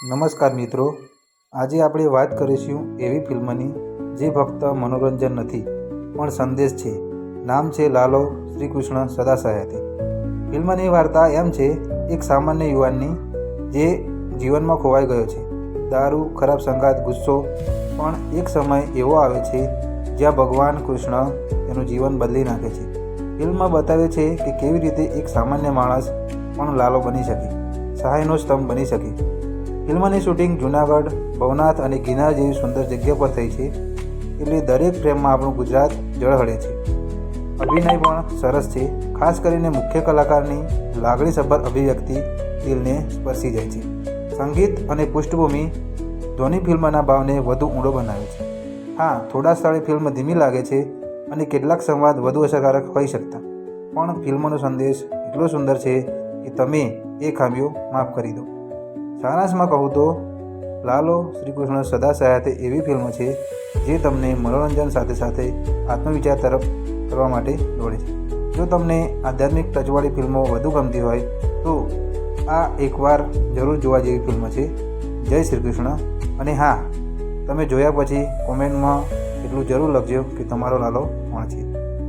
નમસ્કાર મિત્રો. આજે આપણે વાત કરીશું એવી ફિલ્મની જે ફક્ત મનોરંજન નથી, પણ સંદેશ છે. નામ છે લાલો શ્રી કૃષ્ણ સદા સહાયથી ફિલ્મની વાર્તા એમ છે, એક સામાન્ય યુવાનની જે જીવનમાં ખોવાઈ ગયો છે. દારૂ, ખરાબ સંગાત ગુસ્સો, પણ એક સમય એવો આવે છે, જ્યાં ભગવાન કૃષ્ણ તેનું જીવન બદલી નાખે છે. ફિલ્મમાં બતાવે છે કે કેવી રીતે એક સામાન્ય માણસ પણ લાલો બની શકે, સહાયનો સ્તંભ બની શકે. ફિલ્મની શૂટિંગ જુનાગઢ, ભવનાથ અને ગિરનાર જેવી સુંદર જગ્યા પર થઈ છે. એટલે દરેક ફ્રેમમાં આપણું ગુજરાત જળહળે છે. અભિનય પણ સરસ છે. ખાસ કરીને મુખ્ય કલાકારની લાગણીસભર અભિવ્યક્તિ દિલને સ્પર્શી જાય છે. સંગીત અને પૃષ્ઠભૂમિ ધોની ફિલ્મના ભાવને વધુ ઊંડો બનાવે છે. હા, થોડા સ્થળે ફિલ્મ ધીમી લાગે છે અને કેટલાક સંવાદ વધુ અસરકારક હોઈ શકતા. પણ ફિલ્મનો સંદેશ એટલો સુંદર છે કે તમે એ ખામીઓ માફ કરી દો. સારાંશમાં કહું તો, લાલો શ્રી કૃષ્ણ સદા સહાયતે એવી ફિલ્મ છે જે તમને મનોરંજન સાથે સાથે આત્મવિચાર તરફ કરવા માટે દોડે છે. જો તમને આધ્યાત્મિક ટચવાળી ફિલ્મો વધુ ગમતી હોય, તો આ એકવાર જરૂર જોવા જેવી ફિલ્મ છે. જય શ્રી કૃષ્ણ અને હા, તમે જોયા પછી કોમેન્ટમાં એટલું જરૂર લખજો કે તમારો લાલો કોણ છે.